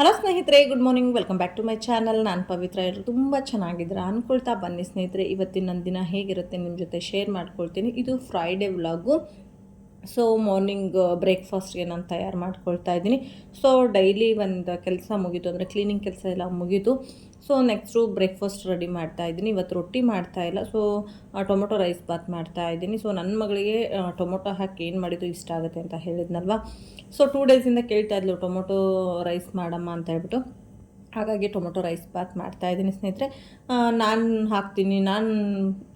Hello ಸ್ನೇಹಿತರೆ good morning welcome back to my channel ನಾನು ಪವಿತ್ರ. ಎಲ್ಲರೂ ತುಂಬ ಚೆನ್ನಾಗಿದ್ದೀರಾ? ಅಂದ್ಕೊಳ್ತಾ ಬನ್ನಿ ಸ್ನೇಹಿತರೆ, ಇವತ್ತಿನ ನನ್ನ ದಿನ ಹೇಗಿರುತ್ತೆ ನಿಮ್ಮ ಜೊತೆ ಶೇರ್ ಮಾಡ್ಕೊಳ್ತೀನಿ. ಇದು ಫ್ರೈಡೇ ವ್ಲಾಗು ಸೊ ಮಾರ್ನಿಂಗ್ ಬ್ರೇಕ್ಫಾಸ್ಟ್ಗೆ ನಾನು ತಯಾರು ಮಾಡ್ಕೊಳ್ತಾ ಇದ್ದೀನಿ. ಸೊ ಡೈಲಿ ಒಂದು ಕೆಲಸ ಮುಗೀತು ಅಂದರೆ ಕ್ಲೀನಿಂಗ್ ಕೆಲಸ ಎಲ್ಲ ಮುಗೀತು. ಸೊ ನೆಕ್ಸ್ಟು ಬ್ರೇಕ್ಫಾಸ್ಟ್ ರೆಡಿ ಮಾಡ್ತಾ ಇದ್ದೀನಿ. ಇವತ್ತು ರೊಟ್ಟಿ ಮಾಡ್ತಾ ಇಲ್ಲ. ಸೊ ಟೊಮೊಟೊ ರೈಸ್ ಬಾತ್ ಮಾಡ್ತಾ ಇದ್ದೀನಿ. ಸೊ ನನ್ನ ಮಗಳಿಗೆ ಟೊಮೊಟೊ ಹಾಕಿ ಏನು ಮಾಡಿದ್ದು ಇಷ್ಟ ಆಗುತ್ತೆ ಅಂತ ಹೇಳಿದ್ನಲ್ವ? ಸೊ ಟೂ ಡೇಸಿಂದ ಕೇಳ್ತಾ ಇದ್ಲು, ಟೊಮೊಟೊ ರೈಸ್ ಮಾಡಮ್ಮ ಅಂತ ಹೇಳ್ಬಿಟ್ಟು. ಹಾಗಾಗಿ ಟೊಮೊಟೊ ರೈಸ್ ಬಾತ್ ಮಾಡ್ತಾ ಇದ್ದೀನಿ ಸ್ನೇಹಿತರೆ. ನಾನು ಹಾಕ್ತೀನಿ, ನಾನು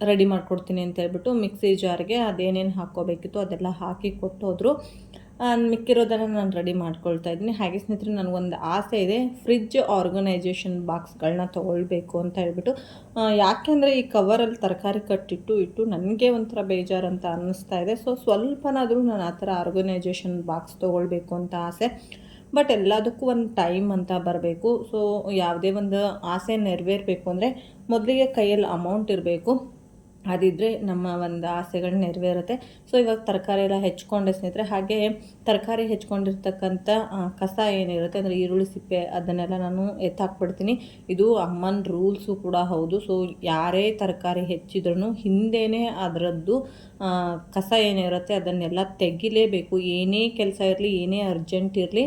ರೆಡಿ ಮಾಡ್ಕೊಡ್ತೀನಿ ಅಂತ ಹೇಳ್ಬಿಟ್ಟು ಮಿಕ್ಸಿ ಜಾರ್ಗೆ ಅದೇನೇನು ಹಾಕ್ಕೋಬೇಕಿತ್ತು ಅದೆಲ್ಲ ಹಾಕಿ ಕೊಟ್ಟೋದ್ರು. ಮಿಕ್ಕಿರೋದನ್ನು ನಾನು ರೆಡಿ ಮಾಡ್ಕೊಳ್ತಾ ಇದ್ದೀನಿ. ಹಾಗೆ ಸ್ನೇಹಿತರೆ, ನನಗೊಂದು ಆಸೆ ಇದೆ. ಫ್ರಿಜ್ ಆರ್ಗನೈಜೇಷನ್ ಬಾಕ್ಸ್ಗಳನ್ನ ತೊಗೊಳ್ಬೇಕು ಅಂತ ಹೇಳ್ಬಿಟ್ಟು. ಯಾಕೆಂದರೆ ಈ ಕವರಲ್ಲಿ ತರಕಾರಿ ಕಟ್ಟಿಟ್ಟು ಇಟ್ಟು ನನಗೆ ಒಂಥರ ಬೇಜಾರು ಅಂತ ಅನ್ನಿಸ್ತಾ ಇದೆ. ಸೊ ಸ್ವಲ್ಪನಾದರೂ ನಾನು ಆ ಥರ ಆರ್ಗನೈಜೇಷನ್ ಬಾಕ್ಸ್ ತೊಗೊಳ್ಬೇಕು ಅಂತ ಆಸೆ. ಬಟ್ ಎಲ್ಲದಕ್ಕೂ ಒಂದು ಟೈಮ್ ಅಂತ ಬರಬೇಕು. ಸೊ ಯಾವುದೇ ಒಂದು ಆಸೆ ನೆರವೇರಬೇಕು ಅಂದರೆ ಮೊದಲಿಗೆ ಕೈಯಲ್ಲಿ ಅಮೌಂಟ್ ಇರಬೇಕು. ಅದಿದ್ದರೆ ನಮ್ಮ ಒಂದು ಆಸೆಗಳು ನೆರವೇರುತ್ತೆ. ಸೊ ಇವಾಗ ತರಕಾರಿ ಎಲ್ಲ ಹೆಚ್ಕೊಂಡೆ ಸ್ನೇಹಿತರೆ, ಹಾಗೆ ತರಕಾರಿ ಹೆಚ್ಕೊಂಡಿರ್ತಕ್ಕಂಥ ಕಸ ಏನಿರುತ್ತೆ ಅಂದರೆ ಈರುಳ್ಳಿ ಸಿಪ್ಪೆ ಅದನ್ನೆಲ್ಲ ನಾನು ಎತ್ತಾಕ್ಬಿಡ್ತೀನಿ. ಇದು ಅಮ್ಮನ ರೂಲ್ಸು ಕೂಡ ಹೌದು. ಸೊ ಯಾರೇ ತರಕಾರಿ ಹೆಚ್ಚಿದ್ರೂ ಹಿಂದೆಯೇ ಅದರದ್ದು ಕಸ ಏನಿರುತ್ತೆ ಅದನ್ನೆಲ್ಲ ತೆಗಿಲೇಬೇಕು. ಏನೇ ಕೆಲಸ ಇರಲಿ, ಏನೇ ಅರ್ಜೆಂಟ್ ಇರಲಿ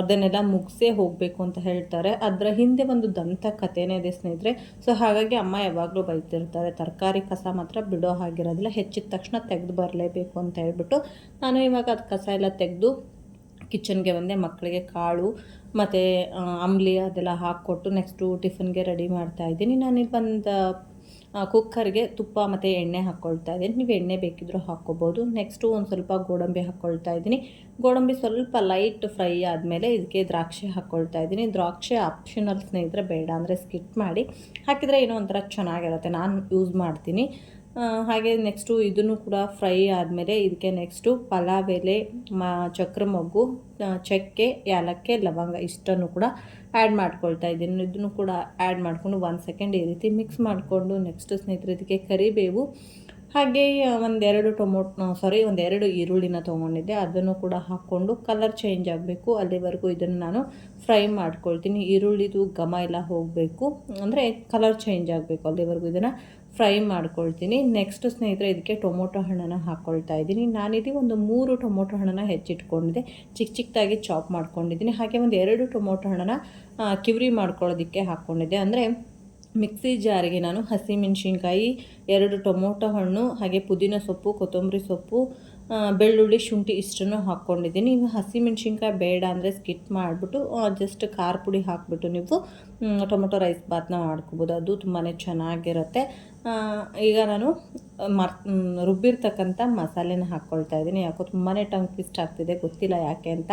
ಅದನ್ನೆಲ್ಲ ಮುಗಿಸೇ ಹೋಗಬೇಕು ಅಂತ ಹೇಳ್ತಾರೆ. ಅದರ ಹಿಂದೆ ಒಂದು ದಂತ ಕಥೆನೇ ಇದೆ ಸ್ನೇಹಿತರೆ. ಸೊ ಹಾಗಾಗಿ ಅಮ್ಮ ಯಾವಾಗಲೂ ಬೈತಿರ್ತಾರೆ, ತರಕಾರಿ ಕಸ ಮಾತ್ರ ಬಿಡೋ ಹಾಗಿರೋದಿಲ್ಲ. ಹೆಚ್ಚಿದ ತಕ್ಷಣ ತೆಗೆದು ಬರಲೇಬೇಕು ಅಂತ ಹೇಳ್ಬಿಟ್ಟು ನಾನು ಇವಾಗ ಅದು ಕಸ ಎಲ್ಲ ತೆಗೆದು ಕಿಚನ್ಗೆ ಬಂದೆ. ಮಕ್ಕಳಿಗೆ ಕಾಳು ಮತ್ತು ಅಂಬ್ಲಿ ಅದೆಲ್ಲ ಹಾಕ್ಕೊಟ್ಟು ನೆಕ್ಸ್ಟು ಟಿಫನ್ಗೆ ರೆಡಿ ಮಾಡ್ತಾ ಇದ್ದೀನಿ. ನಾನಿಲ್ಲಿ ಬಂದು ಕುಕ್ಕರ್ಗೆ ತುಪ್ಪ ಮತ್ತು ಎಣ್ಣೆ ಹಾಕ್ಕೊಳ್ತಾ ಇದ್ದೀನಿ. ನೀವು ಎಣ್ಣೆ ಬೇಕಿದ್ದರೂ ಹಾಕ್ಕೋಬೋದು. ನೆಕ್ಸ್ಟು ಒಂದು ಸ್ವಲ್ಪ ಗೋಡಂಬಿ ಹಾಕ್ಕೊಳ್ತಾ ಇದ್ದೀನಿ. ಗೋಡಂಬಿ ಸ್ವಲ್ಪ ಲೈಟ್ ಫ್ರೈ ಆದಮೇಲೆ ಇದಕ್ಕೆ ದ್ರಾಕ್ಷಿ ಹಾಕ್ಕೊಳ್ತಾ ಇದ್ದೀನಿ. ದ್ರಾಕ್ಷಿ ಆಪ್ಷನಲ್ ಸ್ನೇಹಿತರೆ ಬೇಡ ಅಂದರೆ ಸ್ಕಿಟ್ ಮಾಡಿ. ಹಾಕಿದರೆ ಏನೋ ಒಂಥರ ಚೆನ್ನಾಗಿರುತ್ತೆ. ನಾನು ಯೂಸ್ ಮಾಡ್ತೀನಿ. ಹಾಗೆ ನೆಕ್ಸ್ಟು ಇದನ್ನು ಕೂಡ ಫ್ರೈ ಆದಮೇಲೆ ಇದಕ್ಕೆ ನೆಕ್ಸ್ಟು ಪಲಾವ್ ಎಲೆ ಮಾ ಚಕ್ರ ಮೊಗ್ಗು ಚಕ್ಕೆ ಏಲಕ್ಕೆ ಲವಂಗ ಇಷ್ಟನ್ನು ಕೂಡ ಆ್ಯಡ್ ಮಾಡ್ಕೊಳ್ತಾ ಇದ್ದೀನಿ. ಇದನ್ನು ಕೂಡ ಆ್ಯಡ್ ಮಾಡಿಕೊಂಡು ಒಂದು ಸೆಕೆಂಡ್ ಈ ರೀತಿ ಮಿಕ್ಸ್ ಮಾಡಿಕೊಂಡು ನೆಕ್ಸ್ಟ್ ಸ್ನೇಹಿತರೆ ಇದಕ್ಕೆ ಕರಿಬೇವು, ಹಾಗೆ ಒಂದೆರಡು ಟೊಮೊಟೊ ಸಾರಿ ಒಂದೆರಡು ಈರುಳ್ಳಿನ ತೊಗೊಂಡಿದ್ದೆ. ಅದನ್ನು ಕೂಡ ಹಾಕ್ಕೊಂಡು ಕಲರ್ ಚೇಂಜ್ ಆಗಬೇಕು. ಅಲ್ಲಿವರೆಗೂ ಇದನ್ನು ನಾನು ಫ್ರೈ ಮಾಡ್ಕೊಳ್ತೀನಿ. ಈರುಳ್ಳಿದು ಘಮ ಎಲ್ಲ ಹೋಗಬೇಕು. ಅಂದರೆ ಕಲರ್ ಚೇಂಜ್ ಆಗಬೇಕು ಅಲ್ಲಿವರೆಗೂ ಇದನ್ನು. ಫ್ರೈ ಮಾಡ್ಕೊಳ್ತೀನಿ. ನೆಕ್ಸ್ಟ್ ಸ್ನೇಹಿತರೆ, ಇದಕ್ಕೆ ಟೊಮೊಟೊ ಹಣ್ಣನ್ನು ಹಾಕ್ಕೊಳ್ತಾ ಇದ್ದೀನಿ. ನಾನಿದ್ದೀನಿ ಒಂದು ಮೂರು ಟೊಮೊಟೊ ಹಣ್ಣನ್ನು ಹೆಚ್ಚಿಟ್ಕೊಂಡಿದ್ದೆ. ಚಿಕ್ಕ ಚಿಕ್ಕದಾಗಿ ಚಾಪ್ ಮಾಡ್ಕೊಂಡಿದ್ದೀನಿ. ಹಾಗೆ ಒಂದು ಎರಡು ಟೊಮೊಟೊ ಹಣ್ಣನ್ನು ಕಿವ್ರಿ ಮಾಡ್ಕೊಳ್ಳೋದಕ್ಕೆ ಹಾಕ್ಕೊಂಡಿದ್ದೆ ಅಂದರೆ ಮಿಕ್ಸಿ ಜಾರಿಗೆ ನಾನು ಹಸಿಮೆಣ್ಸಿನ್ಕಾಯಿ, ಎರಡು ಟೊಮೊಟೊ ಹಣ್ಣು, ಹಾಗೆ ಪುದೀನ ಸೊಪ್ಪು, ಕೊತ್ತಂಬರಿ ಸೊಪ್ಪು ಬೆಳ್ಳುಳ್ಳಿ, ಶುಂಠಿ ಇಷ್ಟನ್ನು ಹಾಕ್ಕೊಂಡಿದ್ದೀನಿ. ನೀವು ಹಸಿಮೆಣ್ಸಿನ್ಕಾಯಿ ಬೇಡ ಅಂದರೆ ಸ್ಕಿಟ್ ಮಾಡಿಬಿಟ್ಟು ಜಸ್ಟ್ ಖಾರ ಪುಡಿ ಹಾಕ್ಬಿಟ್ಟು ನೀವು ಟೊಮೊಟೊ ರೈಸ್ ಬಾತ್ನ ಮಾಡ್ಕೋಬೋದು. ಅದು ತುಂಬಾ ಚೆನ್ನಾಗಿರುತ್ತೆ. ಈಗ ನಾನು ಮರ್ ರುಬ್ಬಿರ್ತಕ್ಕಂಥ ಮಸಾಲೆನ ಹಾಕ್ಕೊಳ್ತಾ ಇದ್ದೀನಿ. ಯಾಕೋ ತುಂಬಾ ಟಂಗ್ ಟ್ವಿಸ್ಟ್ ಆಗ್ತಿದೆ, ಗೊತ್ತಿಲ್ಲ ಯಾಕೆ ಅಂತ.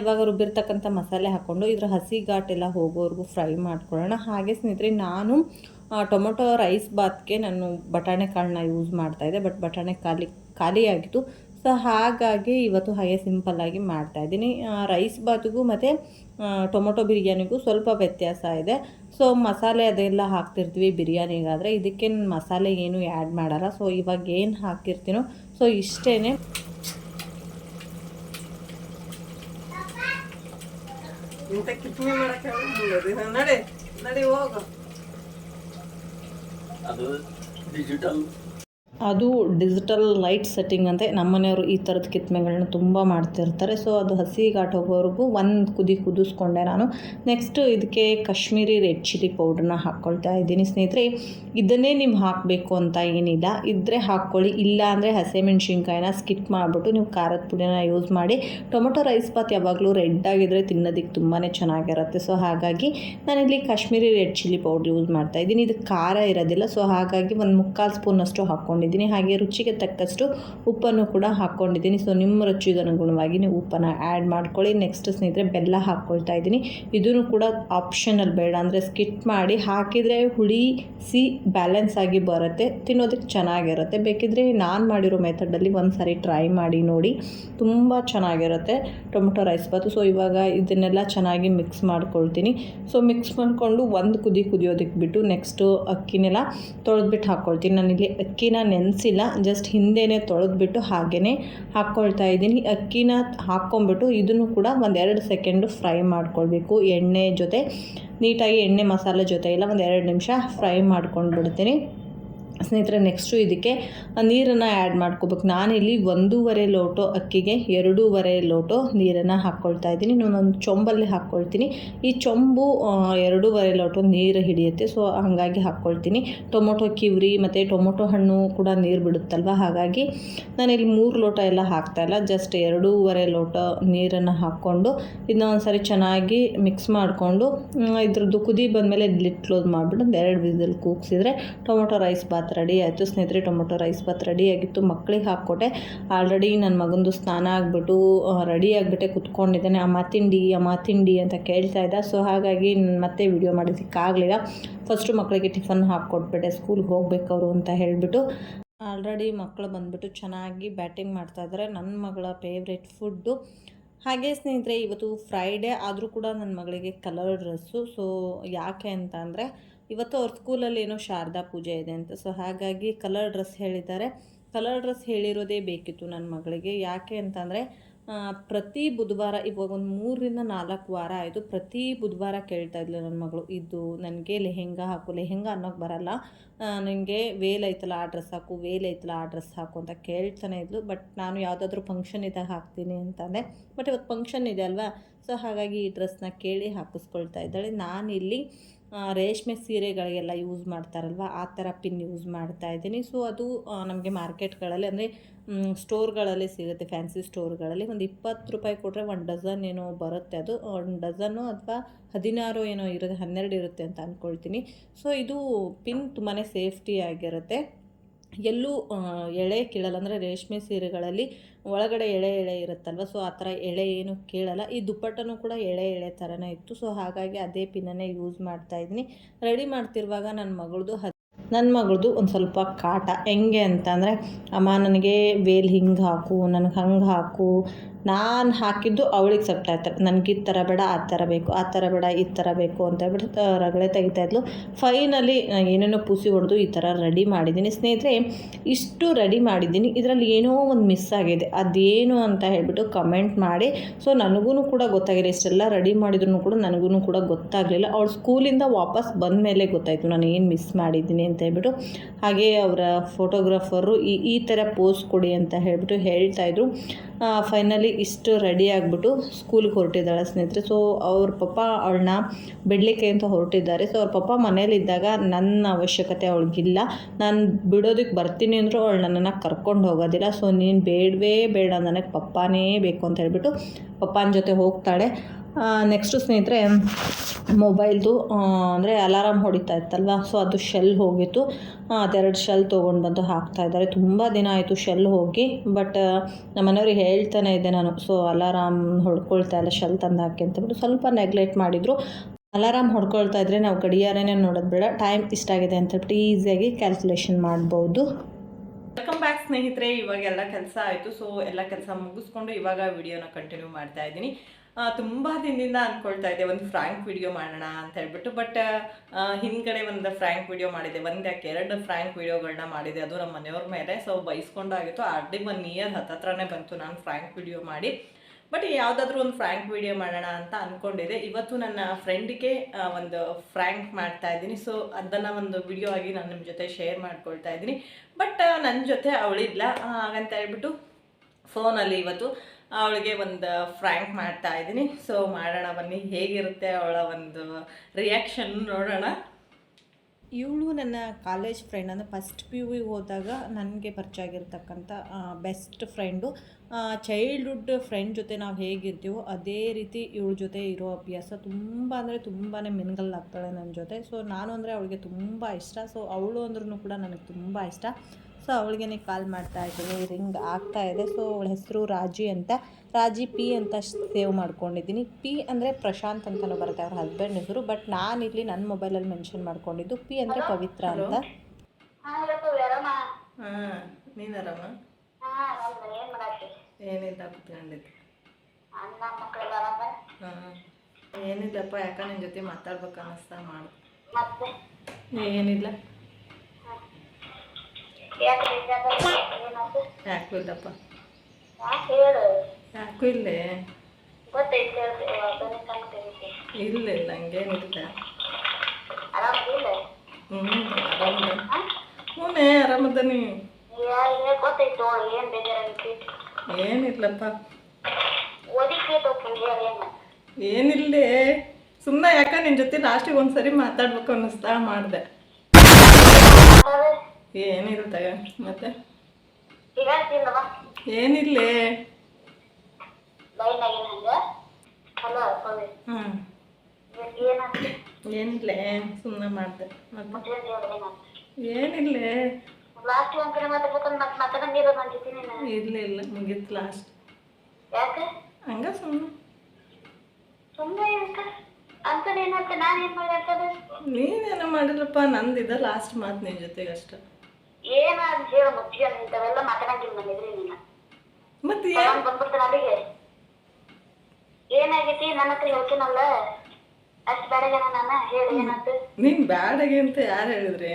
ಇವಾಗ ರುಬ್ಬಿರ್ತಕ್ಕಂಥ ಮಸಾಲೆ ಹಾಕ್ಕೊಂಡು ಇದ್ರ ಹಸಿ ಘಾಟೆಲ್ಲ ಹೋಗೋವರೆಗೂ ಫ್ರೈ ಮಾಡ್ಕೊಳ್ಳೋಣ. ಹಾಗೆ ಸ್ನೇಹಿತರೆ, ನಾನು ಟೊಮೊಟೊ ರೈಸ್ ಬಾತ್ಗೆ ನಾನು ಬಟಾಣೆ ಕಾಳನ್ನ ಯೂಸ್ ಮಾಡ್ತಾಯಿದ್ದೆ ಬಟ್ ಬಟಾಣೆ ಖಾಲಿ, ಖಾಲಿಯಾಗಿತ್ತು. ಸೊ ಹಾಗಾಗಿ ಇವತ್ತು ಹಾಗೆ ಸಿಂಪಲ್ಲಾಗಿ ಮಾಡ್ತಾಯಿದ್ದೀನಿ ರೈಸ್ ಬಾತ್ಗೂ ಮತ್ತು ಟೊಮೊಟೊ ಬಿರಿಯಾನಿಗೂ ಸ್ವಲ್ಪ ವ್ಯತ್ಯಾಸ ಇದೆ. ಸೊ ಮಸಾಲೆ ಅದೆಲ್ಲ ಹಾಕ್ತಿರ್ತೀವಿ ಬಿರಿಯಾನಿಗಾದರೆ. ಇದಕ್ಕೆ ನಾನು ಮಸಾಲೆ ಏನು ಆ್ಯಡ್ ಮಾಡಲ್ಲ. ಸೊ ಇವಾಗ ಏನು ಹಾಕಿರ್ತೀನೋ ಸೊ ಇಷ್ಟೇ ಇಂಥ ನಡಿ ಹೋಗು. ಅದು ಡಿಜಿಟಲ್ ಅದು ಡಿಜಿಟಲ್ ಲೈಟ್ ಸೆಟ್ಟಿಂಗ್ ಅಂತ ನಮ್ಮನೆಯವರು ಈ ಥರದ ಕಿತ್ಮೆಗಳನ್ನ ತುಂಬ ಮಾಡ್ತಿರ್ತಾರೆ. ಸೊ ಅದು ಹಸಿ ಘಾಟ್ ಹೋಗೋವರೆಗೂ ಒಂದು ಕುದಿ ಕುದಿಸ್ಕೊಂಡೆ ನಾನು. ನೆಕ್ಸ್ಟ್ ಇದಕ್ಕೆ ಕಾಶ್ಮೀರಿ ರೆಡ್ ಚಿಲ್ಲಿ ಪೌಡ್ರನ್ನ ಹಾಕ್ಕೊಳ್ತಾ ಇದ್ದೀನಿ. ಸ್ನೇಹಿತರೆ, ಇದನ್ನೇ ನಿಮ್ಗೆ ಹಾಕಬೇಕು ಅಂತ ಏನಿಲ್ಲ. ಇದ್ದರೆ ಹಾಕ್ಕೊಳ್ಳಿ. ಇಲ್ಲ ಅಂದರೆ ಹಸಿಮೆಣ್ಸಿನ್ಕಾಯಿನ ಸ್ಕಿಪ್ ಮಾಡಿಬಿಟ್ಟು ನೀವು ಖಾರದ ಪುಡಿನ ಯೂಸ್ ಮಾಡಿ. ಟೊಮೊಟೊ ರೈಸ್ ಬಾತ್ ಯಾವಾಗಲೂ ರೆಡ್ ಆಗಿದ್ದರೆ ತಿನ್ನೋದಕ್ಕೆ ತುಂಬಾ ಚೆನ್ನಾಗಿರುತ್ತೆ. ಸೊ ಹಾಗಾಗಿ ನಾನಿಲ್ಲಿ Kashmiri red chilli powder use ಮಾಡ್ತಾ ಇದ್ದೀನಿ. ಇದು ಖಾರ ಇರೋದಿಲ್ಲ. ಸೊ ಹಾಗಾಗಿ ಒಂದು ಮುಕ್ಕಾಲು ಸ್ಪೂನಷ್ಟು ಹಾಕ್ಕೊಂಡಿದ್ದೀನಿ ಹಾಗೆ ರುಚಿಗೆ ತಕ್ಕಷ್ಟು ಉಪ್ಪನ್ನು ಕೂಡ ಹಾಕ್ಕೊಂಡಿದ್ದೀನಿ ಸೊ ನಿಮ್ಮ ರುಚಿಗನುಗುಣವಾಗಿ ನೀವು ಉಪ್ಪನ್ನು ಆ್ಯಡ್ ಮಾಡ್ಕೊಳ್ಳಿ. ನೆಕ್ಸ್ಟ್ ಸ್ನೇಹಿತರೆ, ಬೆಲ್ಲ ಹಾಕ್ಕೊಳ್ತಾ ಇದ್ದೀನಿ. ಇದನ್ನು ಕೂಡ ಆಪ್ಷನಲ್ ಬೇಡ. ಅಂದರೆ ಸ್ಕಿಟ್ ಮಾಡಿ ಹಾಕಿದರೆ ಹುಳಿ ಸಿ ಬ್ಯಾಲೆನ್ಸ್ ಆಗಿ ಬರುತ್ತೆ. ತಿನ್ನೋದಕ್ಕೆ ಚೆನ್ನಾಗಿರುತ್ತೆ. ಬೇಕಿದ್ರೆ ನಾನು ಮಾಡಿರೋ ಮೆಥಡಲ್ಲಿ ಒಂದು ಸಾರಿ ಟ್ರೈ ಮಾಡಿ ನೋಡಿ. ತುಂಬ ಚೆನ್ನಾಗಿರುತ್ತೆ ಟೊಮೊಟೊ ರೈಸ್ ಬಾತು. ಸೊ ಇವಾಗ ಇದನ್ನೆಲ್ಲ ಚೆನ್ನಾಗಿ ಮಿಕ್ಸ್ ಮಾಡ್ಕೊಳ್ತೀನಿ. ಸೊ ಮಿಕ್ಸ್ ಮಾಡಿಕೊಂಡು ಒಂದು ಕುದಿ ಕುದಿಯೋದಕ್ಕೆ ಬಿಟ್ಟು ನೆಕ್ಸ್ಟು ಅಕ್ಕಿನೆಲ್ಲ ತೊಳೆದ್ಬಿಟ್ಟು ಹಾಕ್ಕೊಳ್ತೀನಿ ನಾನಿಲ್ಲಿ ಅಕ್ಕಿನ ನೆನೆಸಿಲ್ಲ ಜಸ್ಟ್ ಹಿಂದೆನೇ ತೊಳೆದ್ಬಿಟ್ಟು ಹಾಗೆಯೇ ಹಾಕ್ಕೊಳ್ತಾ ಇದ್ದೀನಿ. ಅಕ್ಕಿನ ಹಾಕ್ಕೊಂಬಿಟ್ಟು ಇದನ್ನು ಕೂಡ ಒಂದೆರಡು ಸೆಕೆಂಡು ಫ್ರೈ ಮಾಡ್ಕೊಳ್ಬೇಕು. ಎಣ್ಣೆ ಜೊತೆ, ನೀಟಾಗಿ ಎಣ್ಣೆ ಮಸಾಲೆ ಜೊತೆ ಎಲ್ಲ ಒಂದೆರಡು ನಿಮಿಷ ಫ್ರೈ ಮಾಡ್ಕೊಂಡು ಬಿಡ್ತೀನಿ ಸ್ನೇಹಿತರೆ ನೆಕ್ಸ್ಟು ಇದಕ್ಕೆ ನೀರನ್ನು ಆ್ಯಡ್ ಮಾಡ್ಕೋಬೇಕು. ನಾನಿಲ್ಲಿ ಒಂದೂವರೆ ಲೋಟೋ ಅಕ್ಕಿಗೆ ಎರಡೂವರೆ ಲೋಟೋ ನೀರನ್ನು ಹಾಕ್ಕೊಳ್ತಾ ಇದ್ದೀನಿ. ಇನ್ನೊಂದು ಚೊಂಬಲ್ಲಿ ಹಾಕ್ಕೊಳ್ತೀನಿ ಈ ಚೊಂಬು ಎರಡೂವರೆ ಲೋಟೋ ನೀರು ಹಿಡಿಯುತ್ತೆ. ಸೊ ಹಾಗಾಗಿ ಹಾಕ್ಕೊಳ್ತೀನಿ ಟೊಮೊಟೊ, ಕಿವ್ರಿ ಮತ್ತು ಟೊಮೊಟೊ ಹಣ್ಣು ಕೂಡ ನೀರು ಬಿಡುತ್ತಲ್ವ? ಹಾಗಾಗಿ ನಾನಿಲ್ಲಿ ಮೂರು ಲೋಟ ಎಲ್ಲ ಹಾಕ್ತಾಯಿಲ್ಲ ಜಸ್ಟ್ ಎರಡೂವರೆ ಲೋಟ ನೀರನ್ನು ಹಾಕ್ಕೊಂಡು ಇದನ್ನ ಒಂದು ಚೆನ್ನಾಗಿ ಮಿಕ್ಸ್ ಮಾಡಿಕೊಂಡು ಇದ್ರದ್ದು ಕುದಿ ಬಂದಮೇಲೆ ಲಿಟ್ ಕ್ಲೋಸ್ ಮಾಡಿಬಿಟ್ಟು ಒಂದು ಎರಡು ವಿಸಿಲ್ ಕೂಗಿಸಿದ್ರೆ ಟೊಮೊಟೊ ರೈಸ್ ಬಾತ್ ರೆಡಿ ಆಯಿತು. ಸ್ನೇಹಿತರೆ, ಟೊಮೊಟೊ ರೈಸ್ ಬಾತ್ ರೆಡಿ ಆಗಿತ್ತು. ಮಕ್ಕಳಿಗೆ ಹಾಕ್ಕೊಟ್ಟೆ. ಆಲ್ರೆಡಿ ನನ್ನ ಮಗಂದು ಸ್ನಾನ ಆಗಿಬಿಟ್ಟು ರೆಡಿ ಆಗಿಬಿಟ್ಟೆ ಕುತ್ಕೊಂಡಿದ್ದಾನೆ. ಅಮ್ಮ ತಿಂಡಿ ಅಮ್ಮ ತಿಂಡಿ ಅಂತ ಕೇಳ್ತಾ ಇದ್ದ. ಸೊ ಹಾಗಾಗಿ ಮತ್ತೆ ವಿಡಿಯೋ ಮಾಡೋದಕ್ಕಾಗಲಿಲ್ಲ ಫಸ್ಟು ಮಕ್ಕಳಿಗೆ ಟಿಫನ್ ಹಾಕ್ಕೊಟ್ಬಿಟ್ಟೆ. ಸ್ಕೂಲ್ಗೆ ಹೋಗ್ಬೇಕವರು ಅಂತ ಹೇಳಿಬಿಟ್ಟು. ಆಲ್ರೆಡಿ ಮಕ್ಕಳು ಬಂದುಬಿಟ್ಟು ಚೆನ್ನಾಗಿ ಬ್ಯಾಟಿಂಗ್ ಮಾಡ್ತಾಯಿದ್ದಾರೆ ನನ್ನ ಮಗಳ ಫೇವ್ರೆಟ್ ಫುಡ್ಡು ಹಾಗೆ ಸ್ನೇಹಿತರೆ, ಇವತ್ತು ಫ್ರೈಡೇ ಆದರೂ ಕೂಡ ನನ್ನ ಮಗಳಿಗೆ ಕಲರ್ ಡ್ರೆಸ್ಸು ಸೊ ಯಾಕೆ ಅಂತ ಅಂದರೆ ಇವತ್ತು ಅವ್ರ ಸ್ಕೂಲಲ್ಲಿ ಏನೋ ಶಾರದಾ ಪೂಜೆ ಇದೆ ಅಂತ. ಸೊ ಹಾಗಾಗಿ ಕಲರ್ ಡ್ರೆಸ್ ಹೇಳಿದ್ದಾರೆ. ಕಲರ್ ಡ್ರೆಸ್ ಹೇಳಿರೋದೇ ಬೇಕಿತ್ತು ನನ್ನ ಮಗಳಿಗೆ. ಯಾಕೆ ಅಂತಂದರೆ ಪ್ರತಿ ಬುಧವಾರ, ಇವಾಗ ಒಂದು ಮೂರರಿಂದ ನಾಲ್ಕು ವಾರ ಆಯಿತು, ಪ್ರತಿ ಬುಧವಾರ ಕೇಳ್ತಾ ಇದ್ಲು ನನ್ನ ಮಗಳು. ಇದು ನನಗೆ ಲೆಹೆಂಗಾ ಹಾಕು, ಲೆಹೆಂಗಾ ಅನ್ನೋಕೆ ಬರಲ್ಲ. ನನಗೆ ವೇಲ್ ಐತಲ್ಲ, ಆ ಡ್ರೆಸ್ ಹಾಕು, ವೇಲ್ ಐತಲ್ಲ, ಆ ಡ್ರೆಸ್ ಹಾಕು ಅಂತ ಕೇಳ್ತಾನೆ ಇದ್ಲು. ಬಟ್ ನಾನು ಯಾವುದಾದ್ರೂ ಫಂಕ್ಷನ್ ಇದ್ದಾಗ ಹಾಕ್ತೀನಿ ಅಂತಂದೆ ಬಟ್ ಇವತ್ತು ಫಂಕ್ಷನ್ ಇದೆ ಅಲ್ವಾ? ಸೊ ಹಾಗಾಗಿ ಈ ಡ್ರೆಸ್ನ ಕೇಳಿ ಹಾಕಿಸ್ಕೊಳ್ತಾ ಇದ್ದಾಳೆ. ನಾನಿಲ್ಲಿ ರೇಷ್ಮೆ ಸೀರೆಗಳಿಗೆಲ್ಲ ಯೂಸ್ ಮಾಡ್ತಾರಲ್ವ? ಆ ಥರ ಪಿನ್ ಯೂಸ್ ಮಾಡ್ತಾ ಇದ್ದೀನಿ. ಸೊ ಅದು ನಮಗೆ ಮಾರ್ಕೆಟ್ಗಳಲ್ಲಿ ಅಂದರೆ ಸ್ಟೋರ್ಗಳಲ್ಲಿ ಸಿಗುತ್ತೆ, ಫ್ಯಾನ್ಸಿ ಸ್ಟೋರ್ಗಳಲ್ಲಿ. ಒಂದು ಇಪ್ಪತ್ತು ರೂಪಾಯಿ ಕೊಟ್ಟರೆ ಒಂದು ಡಜನ್ ಏನೋ ಬರುತ್ತೆ ಅದು. ಒಂದು ಡಜನ್ನು ಅಥವಾ ಹದಿನಾರು ಏನೋ ಇರುತ್ತೆ, ಹನ್ನೆರಡು ಇರುತ್ತೆ ಅಂತ ಅಂದ್ಕೊಳ್ತೀನಿ ಸೊ ಇದು ಪಿನ್ ತುಂಬಾ ಸೇಫ್ಟಿ ಆಗಿರುತ್ತೆ. ಎಲ್ಲೂ ಎಳೆ ಕೀಳಲ್ಲ. ಅಂದರೆ ರೇಷ್ಮೆ ಸೀರೆಗಳಲ್ಲಿ ಒಳಗಡೆ ಎಳೆ ಎಳೆ ಇರುತ್ತಲ್ವ? ಸೊ ಆ ಥರ ಎಳೆ ಏನು ಕೀಳಲ್ಲ. ಈ ದುಪ್ಪಟ್ಟನೂ ಕೂಡ ಎಳೆ ಎಳೆ ಥರನೇ ಇತ್ತು. ಸೊ ಹಾಗಾಗಿ ಅದೇ ಪಿನ್ನನ್ನೇ ಯೂಸ್ ಮಾಡ್ತಾ ಇದ್ದೀನಿ. ರೆಡಿ ಮಾಡ್ತಿರುವಾಗ ನನ್ನ ಮಗಳದು ನನ್ನ ಮಗಳದು ಒಂದು ಸ್ವಲ್ಪ ಕಾಟ. ಹೆಂಗೆ ಅಂತಂದರೆ ಅಮ್ಮ, ನನಗೆ ವೇಲ್ ಹಿಂಗೆ ಹಾಕು, ನನಗೆ ಹಂಗೆ ಹಾಕು ನಾನು ಹಾಕಿದ್ದು ಅವಳಿಗೆ ಸೆಪ್ಟ್ ನನಗೆ ಈ ಥರ ಬೇಡ ಆ ಥರ ಬೇಕು ಆ ಥರ ಬೇಡ ಈ ಥರ ಬೇಕು ಅಂತ ಹೇಳ್ಬಿಟ್ಟು ರಗಳೆ ತೆಗಿತಾ ಇದ್ಲು. ಫೈನಲಿ ಏನೇನೋ ಪೂಸಿ ಹೊಡೆದು ಈ ಥರ ರೆಡಿ ಮಾಡಿದ್ದೀನಿ. ಸ್ನೇಹಿತರೆ, ಇಷ್ಟು ರೆಡಿ ಮಾಡಿದ್ದೀನಿ. ಇದರಲ್ಲಿ ಏನೋ ಒಂದು ಮಿಸ್ ಆಗಿದೆ. ಅದೇನು ಅಂತ ಹೇಳ್ಬಿಟ್ಟು ಕಮೆಂಟ್ ಮಾಡಿ. ಸೊ ನನಗೂ ಕೂಡ ಗೊತ್ತಾಗಿಲ್ಲ ಇಷ್ಟೆಲ್ಲ ರೆಡಿ ಮಾಡಿದ್ರು ಕೂಡ ನನಗೂ ಕೂಡ ಗೊತ್ತಾಗಲಿಲ್ಲ. ಅವಳು ಸ್ಕೂಲಿಂದ ವಾಪಸ್ ಬಂದ ಮೇಲೆ ಗೊತ್ತಾಯಿತು ನಾನು ಏನು ಮಿಸ್ ಮಾಡಿದ್ದೀನಿ ಅಂತ ಹೇಳ್ಬಿಟ್ಟು. ಹಾಗೆ ಅವರ ಫೋಟೋಗ್ರಾಫರು ಈ ಈ ಥರ ಪೋಸ್ ಕೊಡಿ ಅಂತ ಹೇಳ್ಬಿಟ್ಟು ಹೇಳ್ತಾಯಿದ್ರು ಫೈನಲಿ ಇಷ್ಟು ರೆಡಿ ಆಗಿಬಿಟ್ಟು ಸ್ಕೂಲ್ಗೆ ಹೊರಟಿದ್ದಾಳೆ ಸ್ನೇಹಿತರೆ. ಸೊ ಅವ್ರ ಪಪ್ಪ ಅವಳನ್ನ ಬಿಡಲಿಕ್ಕೆ ಅಂತ ಹೊರಟಿದ್ದಾರೆ. ಸೊ ಅವ್ರ ಪಪ್ಪ ಮನೇಲಿದ್ದಾಗ ನನ್ನ ಅವಶ್ಯಕತೆ ಅವಳಿಗಿಲ್ಲ. ನಾನು ಬಿಡೋದಕ್ಕೆ ಬರ್ತೀನಿ ಅಂದರೂ ಅವಳು ನನ್ನನ್ನು ಕರ್ಕೊಂಡು ಹೋಗೋದಿಲ್ಲ. ಸೊ ನೀನು ಬೇಡವೇ ಬೇಡ, ನನಗೆ ಪಪ್ಪಾನೇ ಬೇಕು ಅಂತ ಹೇಳ್ಬಿಟ್ಟು ಪಪ್ಪನ ಜೊತೆ ಹೋಗ್ತಾಳೆ. ನೆಕ್ಸ್ಟು ಸ್ನೇಹಿತರೆ ಮೊಬೈಲ್ದು ಅಂದರೆ ಅಲಾರಾಮ್ ಹೊಡಿತಾ ಇತ್ತಲ್ವ? ಸೊ ಅದು ಶೆಲ್ ಹೋಗಿತ್ತು. ಅದೆರಡು ಶೆಲ್ ತೊಗೊಂಡು ಬಂದು ಹಾಕ್ತಾ ಇದ್ದಾರೆ. ತುಂಬ ದಿನ ಆಯಿತು ಶೆಲ್ ಹೋಗಿ ಬಟ್ ನಮ್ಮ ಮನೆಯವ್ರಿಗೆ ಹೇಳ್ತಾನೆ ಇದ್ದೆ ನಾನು. ಸೊ ಅಲಾರಾಮ್ ಹೊಡ್ಕೊಳ್ತಾ ಇಲ್ಲ ಶೆಲ್ ತಂದು ಹಾಕಿ ಅಂತಬಿಟ್ಟು ಸ್ವಲ್ಪ ನೆಗ್ಲೆಕ್ಟ್ ಮಾಡಿದರು. ಅಲಾರಾಮ್ ಹೊಡ್ಕೊಳ್ತಾ ಇದ್ದರೆ ನಾವು ಗಡಿಯಾರನೇ ನೋಡೋದು ಬೇಡ. ಟೈಮ್ ಇಷ್ಟಾಗಿದೆ ಅಂತ ಹೇಳ್ಬಿಟ್ಟು ಈಸಿಯಾಗಿ ಕ್ಯಾಲ್ಕುಲೇಷನ್ ಮಾಡ್ಬೋದು. ವೆಲ್ಕಮ್ ಬ್ಯಾಕ್ ಸ್ನೇಹಿತರೆ. ಇವಾಗ ಎಲ್ಲ ಕೆಲಸ ಆಯಿತು. ಸೊ ಎಲ್ಲ ಕೆಲಸ ಮುಗಿಸ್ಕೊಂಡು ಇವಾಗ ವಿಡಿಯೋನ ಕಂಟಿನ್ಯೂ ಮಾಡ್ತಾ ಇದ್ದೀನಿ. ತುಂಬ ದಿನದಿಂದ ಅಂದ್ಕೊಳ್ತಾ ಇದ್ದೆ, ಒಂದು ಫ್ರ್ಯಾಂಕ್ ವಿಡಿಯೋ ಮಾಡೋಣ ಅಂತ ಹೇಳ್ಬಿಟ್ಟು. ಬಟ್ ಹಿಂದ್ಗಡೆ ಒಂದು ಫ್ರ್ಯಾಂಕ್ ವಿಡಿಯೋ ಮಾಡಿದೆ, ಒಂದು ಯಾಕೆ ಎರಡು ಫ್ರ್ಯಾಂಕ್ ವಿಡಿಯೋಗಳನ್ನ ಮಾಡಿದೆ, ಅದು ನಮ್ಮ ಮನೆಯವ್ರ ಮೇಲೆ. ಸೊ ಬೈಸ್ಕೊಂಡಾಗಿತ್ತು. ಆಲ್ರೆಡಿ ಒನ್ ಇಯರ್ ಹತ್ತತ್ರನೇ ಬಂತು ನಾನು ಫ್ರ್ಯಾಂಕ್ ವಿಡಿಯೋ ಮಾಡಿ. ಬಟ್ ಯಾವುದಾದ್ರೂ ಒಂದು ಫ್ರ್ಯಾಂಕ್ ವಿಡಿಯೋ ಮಾಡೋಣ ಅಂತ ಅಂದ್ಕೊಂಡಿದ್ದೆ ಇವತ್ತು ನನ್ನ ಫ್ರೆಂಡಿಗೆ ಒಂದು ಫ್ರ್ಯಾಂಕ್ ಮಾಡ್ತಾ ಇದ್ದೀನಿ. ಸೊ ಅದನ್ನು ಒಂದು ವಿಡಿಯೋ ಆಗಿ ನಾನು ನಿಮ್ಮ ಜೊತೆ ಶೇರ್ ಮಾಡ್ಕೊಳ್ತಾ ಇದ್ದೀನಿ. ಬಟ್ ನನ್ನ ಜೊತೆ ಅವಳಿಲ್ಲ. ಹಾಗಂತ ಹೇಳ್ಬಿಟ್ಟು, ಫೋನಲ್ಲಿ ಇವತ್ತು ಅವಳಿಗೆ ಒಂದು ಫ್ರ್ಯಾಂಕ್ ಮಾಡ್ತಾ ಇದ್ದೀನಿ. ಸೊ ಮಾಡೋಣ ಬನ್ನಿ. ಹೇಗಿರುತ್ತೆ ಅವಳ ಒಂದು ರಿಯಾಕ್ಷನ್ ನೋಡೋಣ. ಇವಳು ನನ್ನ ಕಾಲೇಜ್ ಫ್ರೆಂಡ್ ಅಂದರೆ ಫಸ್ಟ್ ಪಿ ಯು ಹೋದಾಗ ನನಗೆ ಪರಿಚಯ ಆಗಿರ್ತಕ್ಕಂಥ ಬೆಸ್ಟ್ ಫ್ರೆಂಡು ಚೈಲ್ಡ್ಹುಡ್ ಫ್ರೆಂಡ್ ಜೊತೆ ನಾವು ಹೇಗಿರ್ತೀವೋ ಅದೇ ರೀತಿ ಇವಳ ಜೊತೆ ಇರೋ ಅಭ್ಯಾಸ ತುಂಬ, ಅಂದರೆ ತುಂಬಾ ಮಿನ್ಗಲ್ ಆಗ್ತಾಳೆ ನನ್ನ ಜೊತೆ. ಸೊ ನಾನು ಅಂದರೆ ಅವಳಿಗೆ ತುಂಬ ಇಷ್ಟ. ಸೊ ಅವಳು ಅಂದ್ರೂ ಕೂಡ ನನಗೆ ತುಂಬ ಇಷ್ಟ. ಸೊ ಅವಳಿಗೆ ಕಾಲ್ ಮಾಡ್ತಾ ಇದ್ದೀನಿ ರಿಂಗ್ ಆಗ್ತಾ ಇದೆ. ಸೊ ಅವಳ ಹೆಸರು ರಾಜಿ ಅಂತ ರಾಜಿ ಪಿ ಅಂತ ಸೇವ್ ಮಾಡ್ಕೊಂಡಿದ್ದೀನಿ. ಪಿ ಅಂದರೆ ಪ್ರಶಾಂತ್ ಅಂತಲೂ ಬರುತ್ತೆ ಅವ್ರ ಹಸ್ಬೆಂಡ್ ಹೆಸರು ಬಟ್ ನಾನಿಲ್ಲಿ ನನ್ನ ಮೊಬೈಲಲ್ಲಿ ಮೆನ್ಷನ್ ಮಾಡ್ಕೊಂಡಿದ್ದು ಪಿ ಅಂದರೆ ಪವಿತ್ರ ಅಂತ. ನೀನು ಆರಾಮ? ಏನಿಲ್ಲ ಕುತ್ಕೊಂಡಿದ್ದೆ ಏನಿಲ್ಲಪ್ಪ ಯಾಕ ನಿನ್ನ ಜೊತೆ ಮಾತಾಡ್ಬೇಕು ಅನ್ನಿಸ್ತಾ ಮಾಡು. ಏನಿಲ್ಲ. ಯಾಕೆ ಇಲ್ಲಪ್ಪ ಯಾಕೆ ಇಲ್ಲೇ ಇಲ್ಲ ಇಲ್ಲ ಹಂಗೇನಿಲ್ಲ ಹ್ಞೂ ಆರಾಮದ ಹ್ಞೂನೇ ಆರಾಮದನಿ. ಏನಿಲ್ಲಪ್ಪ. ಏನಿಲ್ಲೇ. ಸುಮ್ಮನೆ ಯಾಕ ನಿನ್ನ ಜೊತೆ ಲಾಸ್ಟಿಗೆ ಒಂದು ಸರಿ ಮಾತಾಡ್ಬೇಕು ಅನ್ನಿಸ್ತಾ ಮಾಡಿದೆ. ಮಾತಾಡು ಏನಿಲ್ಲ. ತಗ ಮತ್ತೆ ಏನಿಲ್ಲೇ ಏನಿಲ್ಲೇ ಸುಮ್ಮನೆ ಮಾಡಿದೆ. ಮತ್ತೆ? ಏನಿಲ್ಲ. ಇಲ್ಲ ಇಲ್ಲ ಮುಗೀತು ಲಾಸ್ಟ್ ಯಾಕೆ? ಹಂಗ ಸುಮ್ಮನೆ ನೀನೇನೋ ಮಾಡಿಲ್ಲಪ್ಪ ನಂದಿದ ಲಾಸ್ಟ್ ಮಾತು ನಿನ್ನ ಜೊತೆಗೆ ಅಷ್ಟ ಏನ ಅಂತ ಹೇಳು ಮುಚ್ಚಿಗೆ ಇಂಥವೆಲ್ಲ ಮಾತಾಡಂಗಿಲ್ಲ ನನ್ನ ಎದುರು ನೀನು. ಮತ್ತೆ ಏನು ನಾನು ಬಂದ್ಬಿಡ್ತೇನೆ ಅಲ್ಲಿಗೆ. ಏನಾಗೈತಿ? ನನ್ನ ಹತ್ರ ಹೇಳ್ತೀನಲ್ಲ. ಅಷ್ಟು ನಾನು? ಹೇಳಿ ಏನಾಯ್ತು ನೀನು ಬ್ಯಾಡಗೆ ಅಂತ ಯಾರು ಹೇಳಿದ್ರಿ?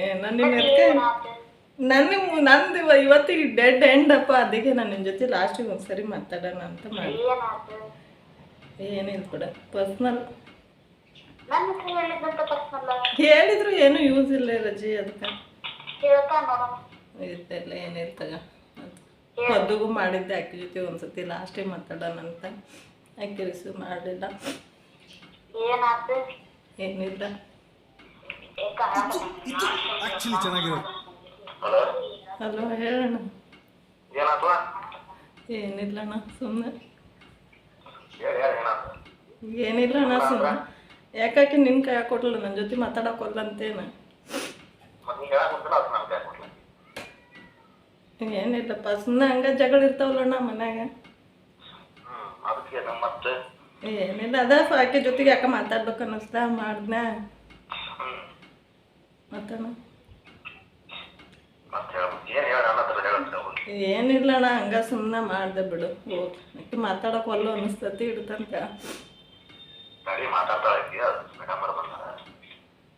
ನನ್ನ ನಿಮ್ಮ ನಂದು ಇವತ್ತಿಗೆ ಡೆಡ್ ಎಂಡ್ ಅಪ್ಪ. ಅದಕ್ಕೆ ನಾನು ನಿನ್ನ ಜೊತೆ ಲಾಸ್ಟಿಗೆ ಒಂದ್ಸರಿ ಮಾತಾಡೋಣ ಅಂತ ಮಾಡಿ. ಏನಿಲ್ಲ ಕೂಡ ಪರ್ಸ್ನಲ್ ಹೇಳಿದ್ರು ಏನು ಯೂಸ್ ಇಲ್ಲ ರಜಿ ಅದಕ್ಕೆ. ಹೇಳ್ತಾ ನೋಡೋಣ ಇರ್ತಿಲ್ಲ ಏನಿಲ್ಲ ತಗ ಮದ್ದುಗೂ ಮಾಡಿದ್ದೆ ಆಕೆ ಜೊತೆ ಒಂದ್ಸತಿ. ಲಾಸ್ಟ್ ಟೈಮ್ ಮಾತಾಡೋಣ ಅಂತ. ಆಕೆ ರಿಸೀವ್ ಮಾಡಲಿಲ್ಲ ಏನಿಲ್ಲ. ಹಲೋ ಹೇಳೋಣ ಏನಾಯ್ತು? ಏನಿಲ್ಲಣ್ಣ ಸುಮ್ಮನೆ ಏನಿಲ್ಲ ಅಣ್ಣ ಸುಮ್ಮನೆ ಯಾಕಾಕಿ ನಿನ್ನ ಕೈ ಕೊಟ್ಲ ನನ್ನ ಜೊತೆ ಮಾತಾಡೋಕೊಲ್ಲ ಅಂತೇನ ಮತ್ತೆ ನೀ ಹೇಳಕ್ ಗೊತ್ತಿಲ್ಲ ಅದು ನಮ್ಗೆ ಕೊಡ್ಲಿ ಏನಿಲ್ಲಪ್ಪ ಸುಮ್ಮನೆ ಹಂಗ ಜಗಳ ಇರ್ತಾವಲ್ಲಣ್ಣ ಮನ್ಯಾಗ. ಏನಿಲ್ಲ ಅದ ಆಕೆ ಜೊತೆಗೆ ಯಾಕೆ ಮಾತಾಡ್ಬೇಕು ಅನ್ನಿಸ್ತಾ ಮಾಡ್ದ ಮತ್ತಣ್ಣ? ಏನಿಲ್ಲಣ್ಣ ಹಂಗ ಸುಮ್ಮನೆ ಮಾಡ್ದೆ ಬಿಡು. ಹೋಗಿ ಮಾತಾಡಕ್ ಒಲ್ಲು ಅನ್ನಿಸ್ತತಿ ಇಡ್ತಂತ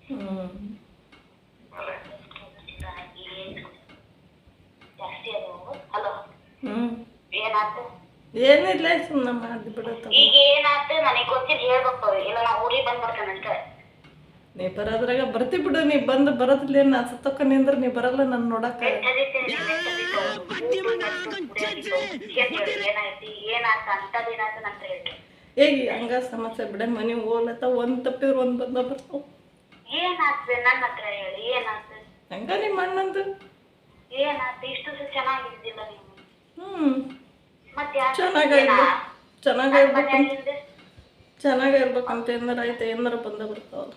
ಹ್ಞೂ ಆಮೇಲೆ ಜಾಸ್ತಿ ಅದು ಹಲೋ ಹ್ಞೂ ಏನಾಯ್ತು? ಏನಿಲ್ಲ ಸುಮ್ಮನೆ ಮಾಡಿ ಬಿಡು ತಗೋ. ಈಗ ಏನಾಯ್ತು? ನನಗೆ ಗೊತ್ತಿಲ್ಲ ಹೇಳ್ಬೇಕು ಇಲ್ಲ ನಾ ಊರಿಗೆ ಬಂದ್ಬಿಡ್ತೇನಂತ ನೀ ಬರೋದ್ರಾಗ ಬರ್ತಿ ಬಿಡು ನೀ ಬಂದು ಬರೋದಿಲ್ಲ ನಾ ಸತ್ತಕ್ಕ ನಿಂದ್ರ ನೀ ಬರಲ್ಲ ನನ್ನ ನೋಡಕ್ಕ ಏಯ್ ಹಂಗ ಸಮಸ್ಯೆ ಬಿಡ ಮನೆ ಹೋಗ್ಲತ್ತ ಒಂದ್ ತಪ್ಪಿದ್ರು ಒಂದ್ ಬಂದ ಬರ್ತಾವ. ಏನಾಯ್ತು? ನನ್ನ ಹತ್ರ ಹೇಳಿ ಏನಾಯ್ತು? ಹಂಗ ನಿಮ್ಮ ಅಣ್ಣಂದು? ಏನಾಯ್ತು? ಇಷ್ಟು ಚೆನ್ನಾಗಿದ್ದಿಲ್ಲ ನೀವು ಹ್ಞೂ ಯಾಕೆ ಚೆನ್ನಾಗಿರ್ಬೇಕು ಚೆನ್ನಾಗಿರ್ಬೇಕಂತ ಏನಾರ ಐತೆ ಏನಾರ ಬಂದ ಬರ್ತಾವಲ್ಲ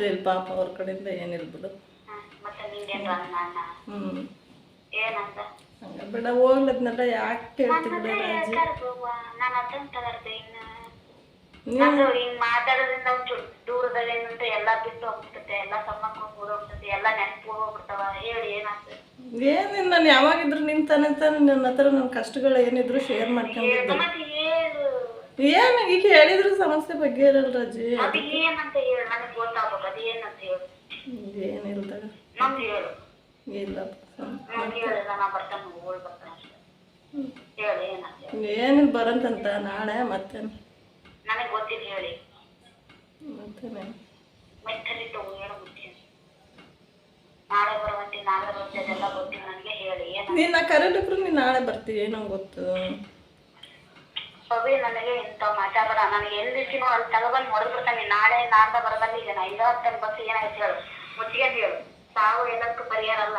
ಇಲ್ಲ ಪಾಪ ಅವ್ರ ಕಡೆಯಿಂದ ಏನಿಲ್ಲ ಬಿಡು. ಹ್ಞೂ ಹಂಗ ಬಿಡ ಹೋಗ್ಲದ್ನೆಲ್ಲ ಯಾಕೆ ರಾಜಿ? ನಾನು ಇನ್ನು. ನೀವು ಹಿಂಗ್ ಮಾತಾಡೋದ್ರಿಂದ ಒಂಚೂರು ದೂರದಾಗ ಏನಂತ ಎಲ್ಲಾ ಬಿಟ್ಟು ಹೋಗ್ಬಿಡ್ತೈತೆ ಎಲ್ಲಾ ಸಂಬಂಧ ಹೋಗ್ಬಿಡ್ತೈತೆ ಎಲ್ಲ ನೆನಪು ಹೋಗ್ಬಿಡ್ತಾವ ಹೇಳಿ ಏನಾಗ್ತದೆ? ಏನಿಲ್ಲ ನಾನು ಯಾವಾಗಿದ್ರು ನಿಂತಾನೆ ತಾನೆ ನನ್ನ ಹತ್ರ ನನ್ನ ಕಷ್ಟಗಳು ಏನಿದ್ರು ಶೇರ್ ಮಾಡ್ಕೊಂಡು ಮತ್ತೆ ಹೇಳು ಏನು ಈಗ ಹೇಳಿದ್ರು ಸಮಸ್ಯೆ ಬಗ್ಗೆ ಇರಲ್ಲ ರಾಜಿ. ಏನಿಲ್ಲ ಇಲ್ಲ. ಹೇಳಿ ಹೇಳಿಲ್ಲ ನಾ ಬರ್ತಾನೆ ಓಡ್ ನಾಳೆ ಬರುವಂತೆ ನಾಳೆ ಬರುತ್ತೆ ಅದೆಲ್ಲ ಗೊತ್ತಿಲ್ಲ ನನಗೆ ಹೇಳಿ. ನೀನು ನಾ ಕರೆಲಿಕ್ರು ನೀನು ನಾಳೆ ಬರ್ತೀವಿ ಏನೋ ಗೊತ್ತು. ಅವಿ ನನಗೆ ಇಂಥ ಮಾತಾಡಬೇಡ. ನನಗೆ ಎಲ್ಲಿ ದಿವ್ಸ ಅಲ್ಲಿ ತಗೊಬಂದು ಹೊಡೆದು ನಾಳೆ ನಾಡ್ದ ಬರಬಲ್ಲಿ ಈಗ ನಾ ಐದು ಹತ್ತು ಬಸ್ ಏನಾಯ್ತು ಹೇಳು. ಮುಚ್ಚಿಗೆ ಹೇಳು. ಸಾವು ಎಲ್ಲದಕ್ಕೂ ಪರಿಹಾರ ಅಲ್ಲ.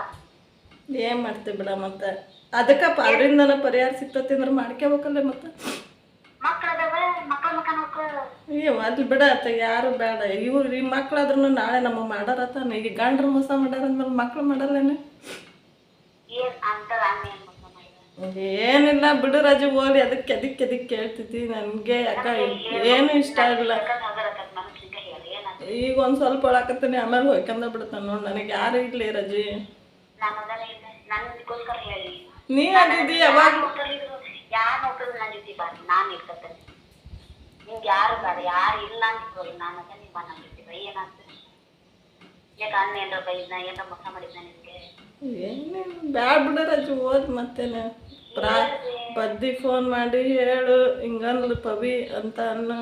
ಏನು ಮಾಡ್ತೀವಿ ಬಿಡ ಮತ್ತೆ? ಅದಕ್ಕಪ್ಪ ಅದರಿಂದನ ಪರಿಹಾರ ಸಿಗ್ತತಿ ಅಂದ್ರೆ ಮಾಡ್ಕೋಬೇಕಲ್ಲ ಮತ್ತೆ? ಅಯ್ಯೋ ಅಲ್ಲಿ ಬಿಡ ಯಾರು ಬೇಡ. ಇವ್ರು ಈ ಮಕ್ಳಾದ್ರೂ ನಾಳೆ ನಮ್ಮ ಮಾಡಾರ ತಾನೆ ಈಗ ಗಂಡ್ರು ಮೋಸ ಮಾಡ್ಯಾರ ಅಂದ್ಮೇಲೆ ಮಕ್ಳು ಮಾಡಲ್ಲೇನು? ಏನಿಲ್ಲ ಬಿಡು ರಾಜು ಹೋಗ್ಲಿ ಅದಕ್ಕೆ ಅದಕ್ಕೆ ಅದಕ್ಕೆ ಕೇಳ್ತಿದ್ದಿ ನನಗೆ. ಯಾಕ ಏನು ಇಷ್ಟ ಇಲ್ಲ ಈಗ ಒಂದು ಸ್ವಲ್ಪ ಒಳಕತ್ತೀನಿ ಆಮೇಲೆ ಹೋಯ್ಕಂದ ಬಿಡ್ತಾನ ನೋಡಿ ನನಗೆ. ಯಾರು ಇರ್ಲಿ ರಜೆ? ನೀ ಅದಿದ್ದಿ ಯಾವಾಗ? ಯಾರು ನೋಡಿದ್ರು ನನ್ನ ಜೊತೆ ಬಾ ನಾನು ಇರ್ತೇನೆ ನಿಮ್ಗೆ ಯಾರು ಬೇಡ ಯಾರು ಇಲ್ಲ ಅಂತಿದ್ರು ನಾನು ಅದನ್ನ ಬಾ ನನ್ನ ಜೊತೆ ಬಾ ಏನಾಗ್ತದೆ? ಯಾಕೆ ಅಣ್ಣ ಏನ್ರ ಬೈದ್ನ ಏನ್ರ ಮೋಸ ಮಾಡಿದ್ನ ನಿಮ್ಗೆ? ಬ್ಯಾಡ ಬ್ಯಾಡ್ ಬಿಡ ರಾಜು ಓದ್ ಮತ್ತೇನೆ. ಪ್ರಾ ಪದ್ದಿ ಫೋನ್ ಮಾಡಿ ಹೇಳು ಹಿಂಗನ್ಲು ಪವಿ ಅಂತ ಅನ್ನು.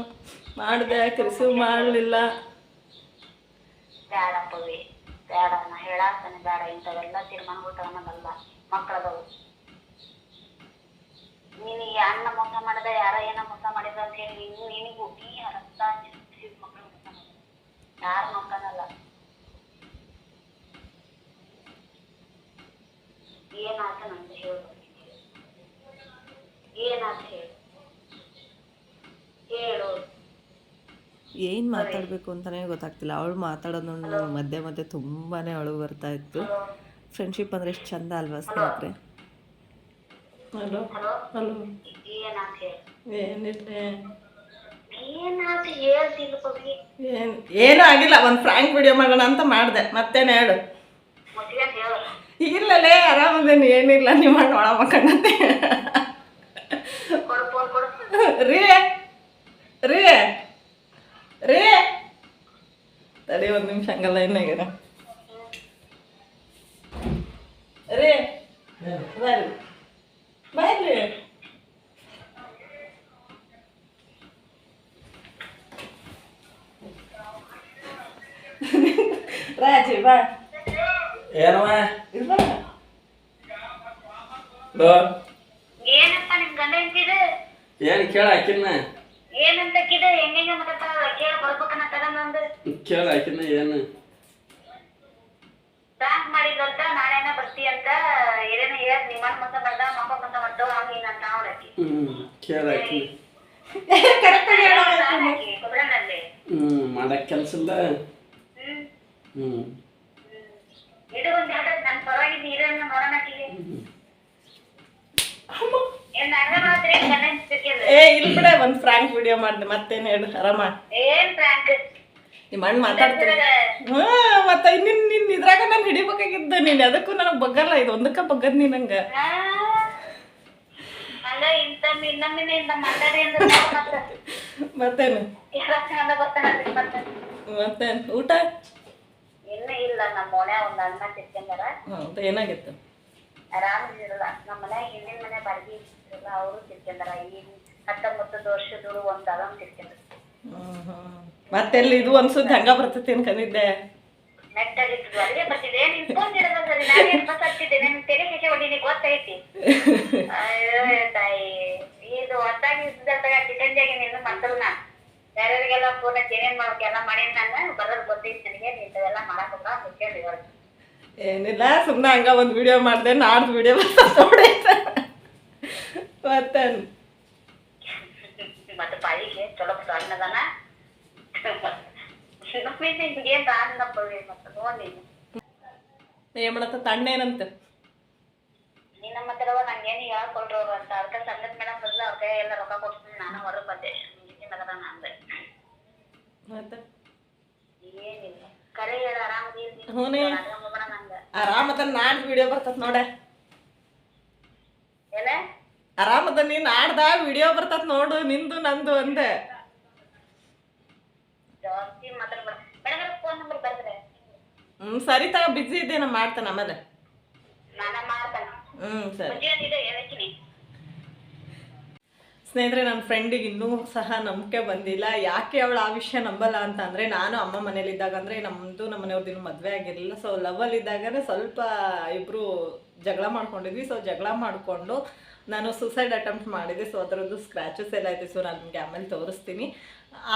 ಮಾಡಿದೆ ಯಾಕೆ ರಿಸೀವ್ ಮಾಡಲಿಲ್ಲ ಪವಿ ಬೇಡ ನಾ ಹೇಳಾಕ್ತಾನೆ ಬೇಡ ಇಂಥವೆಲ್ಲ ತೀರ್ಮಾನ ಬಿಟ್ಟು ಅನ್ನೋದಲ್ಲ ಮಕ್ಕಳದವು ನಿನಗೆ ಅಣ್ಣ ಮೋಸ ಮಾಡಿದ ಯಾರ ಏನ ಮೋಸ ಮಾಡಿದ ಅಂತ ಹೇಳಿ ನೀನು ನಿನಗೂ ನೀ ರಕ್ತ ಮಕ್ಕಳು ಮೋಸ ಮಾಡಿದ ಯಾರು ನಂಗೆ ಹೇಳು. ಏನಾಯ್ತು ಹೇಳು. ಹೇಳು. ಏನು ಮಾತಾಡಬೇಕು ಅಂತಾನೆ ಗೊತ್ತಾಗ್ತಿಲ್ಲ. ಅವಳು ಮಾತಾಡೋದು ಮಧ್ಯೆ ಮಧ್ಯೆ ತುಂಬಾ ಅಳು ಬರ್ತಾ ಇತ್ತು. ಫ್ರೆಂಡ್ಶಿಪ್ ಅಂದ್ರೆ ಎಷ್ಟು ಚಂದ ಅಲ್ವಾ ಸ್ನೇಹಿತರೆ? ಹಲೋ? ಹಲೋ? ಏನಿಲ್ಲ ಏನು ಏನೂ ಆಗಿಲ್ಲ ಒಂದು ಫ್ರ್ಯಾಂಕ್ ವಿಡಿಯೋ ಮಾಡೋಣ ಅಂತ ಮಾಡಿದೆ. ಮತ್ತೇನು ಹೇಳು? ಇಲ್ಲ ಹೇಳು ಇಲ್ಲಲೇ ಆರಾಮದೇನು ಏನಿಲ್ಲ ನೀವು ಮಾಡೋಣ ಒಳ ಮಕ್ಕಂಡಂತೆ ಕೊಡು ಫೋನ್ ಕೊಡು. ರೀ ರೀ ರೀ. ತಡಿ ಒಂದು ನಿಮಿಷ ಹಂಗಲ್ಲ ಏನಾಗ್ಯಾರ ರೀ. ಬರ್ರಿ ಬರ್ರಿ. ರಾಜಿ ಬಾ. ಏನವ? ಏನು ಕೇಳ ಆಕಿನ್ನ? ತಗೊಂಡ್ ಕೇಳ ಆಕಿನ್ನ ಏನು ಪ್ರಾಂಕ್ ಮಾಡಿದ್ರಂತ ನಾಳೆನ ಬರ್ತಿ ಅಂತ ಏನೇನ ಹೇಳ್ ನಿಮ್ಮಣ್ಣ ಮತ ಬಂದ ಮಮ್ಮ ಮತ ಮಾಡ್ತಾವ ಹಂಗ ಹಿಂಗಂತ ಅವಳಕ್ಕಿ ಹ್ಞೂ ಕೇಳ ಆಕಿನ್ನ ಕರೆಕ್ಟಾಗಿ ಹೇಳೋ ಕೊಬ್ರನಲ್ಲಿ ಹ್ಞೂ ಮಾಡಕ್ಕೆ ಕೆಲಸ ಇಲ್ಲ ಹ್ಮ್ ಹ್ಞೂ ಇದು ಒಂದ್ ಹೇಳ್ದ ನನ್ ಪರವಾಗಿ ನೀರನ್ನ ನೋಡೋಣ ಆಕಿಗೆ ಏನ್ ಹಂಗ ಮಾತ್ರ ಗಂಡ ಎಂತಿರ್ಕಿಲ್ಲ ಏ ಇಲ್ಲಿ ಬಿಡ ಒಂದು ಫ್ರಾಂಕ್ ವಿಡಿಯೋ ಮಾಡಿದೆ. ಮತ್ತೇನು ಹೇಳು ಆರಾಮ? ನಿಮ್ಮ ಅಣ್ಣ ಮಾತಾಡ್ತೀನಿ ಹ್ಞೂ ಮತ್ತೆ ನಿನ್ ನಿನ್ನ ಇದ್ರಾಗ ನಾನು ಹಿಡಿಬೇಕಾಗಿದ್ದ. ನೀನು ಅದಕ್ಕೂ ನನಗೆ ಬಗ್ಗಲ್ಲ. ಇದು ಒಂದಕ್ಕೆ ಬಗ್ಗದ್ ನೀ ನಂಗೆ ಹಂಗ ಇಂತ ಇನ್ನೊಮ್ಮಿನ ಇಂತ ಮಾತಾಡಿ ಅಂದ್ರೆ ನೋಡ್ ಮತ್ತ ಮತ್ತೇನು? ಮತ್ತೇನು? ಊಟ? ಇಲ್ಲ ನಮ್ಮ ಒಂದ್ ತಿರ್ಕೊಂಡಾರ ಏನಾಗಿತ್ತು ಏನಾಗಿತ್ತು? ಆರಾಮಿರಲ್ಲ ನಮ್ಮ ಮನೆ ಹಿಂದಿನ ಮನೆ ಬಾಡಿಗೆ ಅವರು ತಿರ್ಕೊಂಡಾರ ಈ ಹತ್ತೊಂಬತ್ತು ವರ್ಷದಳು ಒಂದು ಅದೊಂದು ತಿರ್ಕೊಂಡ್ರು ಮತ್ತೆಲ್ಲಿ ಇದು ಸುದ್ದಿ ಹಂಗ ಬರ್ತೈತಿ ಅನ್ಕೊಂಡಿದ್ದೆ ನೆಟ್ಟಲ್ಲಿ ಇದ್ದು ಅಲ್ಲಿಗೆ ಬರ್ತಿದ್ದೆ ನೀನ್ ಫೋನ್ ಇಡಲ್ಲ ಸರಿ ನಾನೇನ್ ಬಸ್ ಹತ್ತಿದ್ದೆ ನಿನ್ ತೆರೆ ಹೆಸೆ ಹೊಡಿನಿ ಗೊತ್ತೈತಿ ಅಯ್ಯೋ ತಾಯಿ. ಇದು ಹೊತ್ತಾಗಿ ಕಿಟಂಜಿಯಾಗಿ ಬೇರೆಯವ್ರಿಗೆಲ್ಲ ಫೋನ್ ಹಚ್ಚಿ ಏನೇನ್ ಮಾಡ್ಬೇಕು? ಎಲ್ಲ ಮಾಡೀನಿ ನಾನು ಬರೋದು ಗೊತ್ತೈತಿ ನನಗೆ. ಇಂಥವೆಲ್ಲ ಮಾಡಕ್ ಏನಿಲ್ಲ ಸುಮ್ಮನೆ ಹಂಗ ಒಂದು ವಿಡಿಯೋ ಮಾಡಿದೆ. ನಾಡ್ದು ವಿಡಿಯೋ ನೋಡಿ. ಮತ್ತೇನು? ಮತ್ತೆ ಪಾಯಿಗೆ ಚಲೋ ಸಣ್ಣದನ ನಿಮ್ಗೆ ಏನ್ ಮಾಡತ್ತ ತಣ್ಣೇನಂತ ನಂಗೇನು ಹೇಳ್ಕೊಳ್ರು ಅಂತ. ಅದಕ್ಕೆ ಸಂಗತ್ ಮೇಡಮ್ ಬದಲು ಅವ್ರ ಕೈ ಎಲ್ಲ ರೊಕ್ಕ ಕೊಡ್ತೀನಿ ನಾನು ಹೊರಗೆ ಬಂದೆ. ಮಗದ ಅಂದೆ ಮತ್ತೆ? ಏನಿಲ್ಲ. ಕರೆ ಹೇಳ ಆರಾಮದಿ ನಾಡ್ದು ವಿಡಿಯೋ ಬರ್ತತ್ ನೋಡೆ. ಏನ ಆರಾಮದ ನೀನ್ ನಾಡ್ದ ವಿಡಿಯೋ ಬರ್ತತ್ ನೋಡು ನಿಂದು ನಂದು ಅಂದೆ. ಜಾಸ್ತಿ ಮಾತಾಡ್ಬೇಡ ಮೇಡಮ್ ಫೋನ್ ನಂಬರ್ ಬರ್ತಾರೆ ಹ್ಮ್ ಸರಿ ತಗ ಬಿಸಿ ಇದ್ದೆ ನಾ ಮಾಡ್ತೇನೆ ಆಮೇಲೆ. ಹ್ಮ್ ಸರಿ. ಸ್ನೇಹಿತರೆ ನನ್ನ ಫ್ರೆಂಡಿಗೆ ಇನ್ನೂ ಸಹ ನಂಬಿಕೆ ಬಂದಿಲ್ಲ. ಯಾಕೆ ಅವಳು ಆ ವಿಷಯ ನಂಬಲ್ಲ ಅಂತ ಅಂದರೆ ನಾನು ಅಮ್ಮ ಮನೇಲಿದ್ದಾಗ ಅಂದರೆ ನಮ್ಮದು ನಮ್ಮ ಮನೆಯವ್ರದ್ದು ಇನ್ನೂ ಮದುವೆ ಆಗಿರಲಿಲ್ಲ. ಸೊ ಲವಲ್ಲಿದ್ದಾಗನೇ ಸ್ವಲ್ಪ ಇಬ್ಬರು ಜಗಳ ಮಾಡ್ಕೊಂಡಿದ್ವಿ. ಸೊ ಜಗಳ ಮಾಡಿಕೊಂಡು ನಾನು ಸುಸೈಡ್ ಅಟೆಂಪ್ಟ್ ಮಾಡಿದೆ ಸೊ ಅದರದ್ದು ಸ್ಕ್ರ್ಯಾಚಸ್ ಎಲ್ಲ ಇದೆ ಸೊ ನಾನು ನಿಮಗೆ ಆಮೇಲೆ ತೋರಿಸ್ತೀನಿ.